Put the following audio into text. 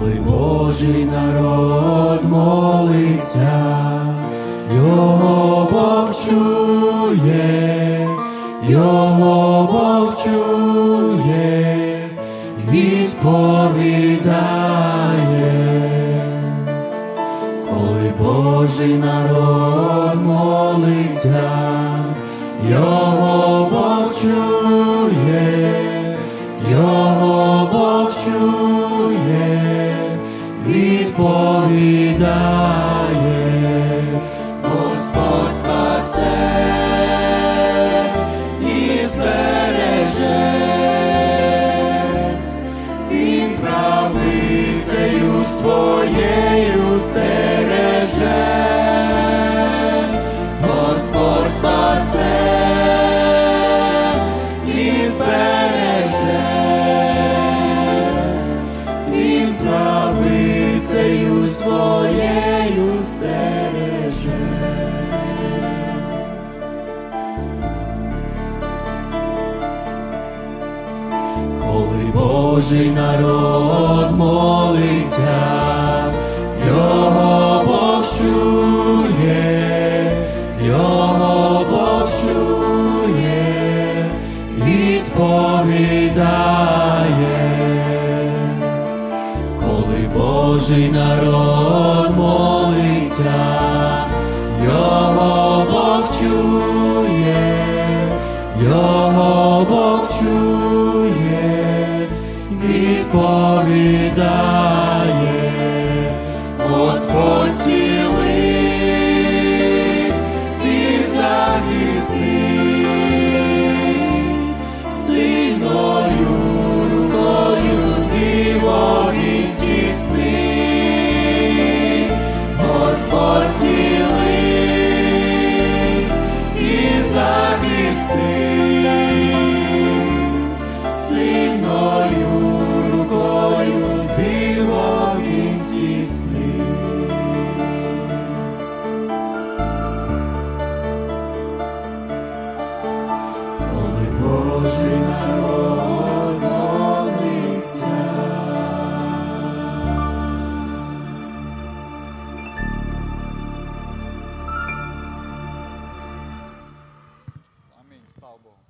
Божий народ молиться, його Бог чує, його Бог чує, відповідає, коли Божий народ молиться, його Бог чує, його Бог чує, відповідає, Господь спасе і збереже, він правицею своєю стереже, Господь спасе коли Божий народ молиться, його Бог чує, його Бог чує, відповідає, коли Божий народ молиться, його Бог чує, його відповідає, Господь цілий і захистить, сильною рукою диво він здійснить, Господь цілий і захистить, álbum.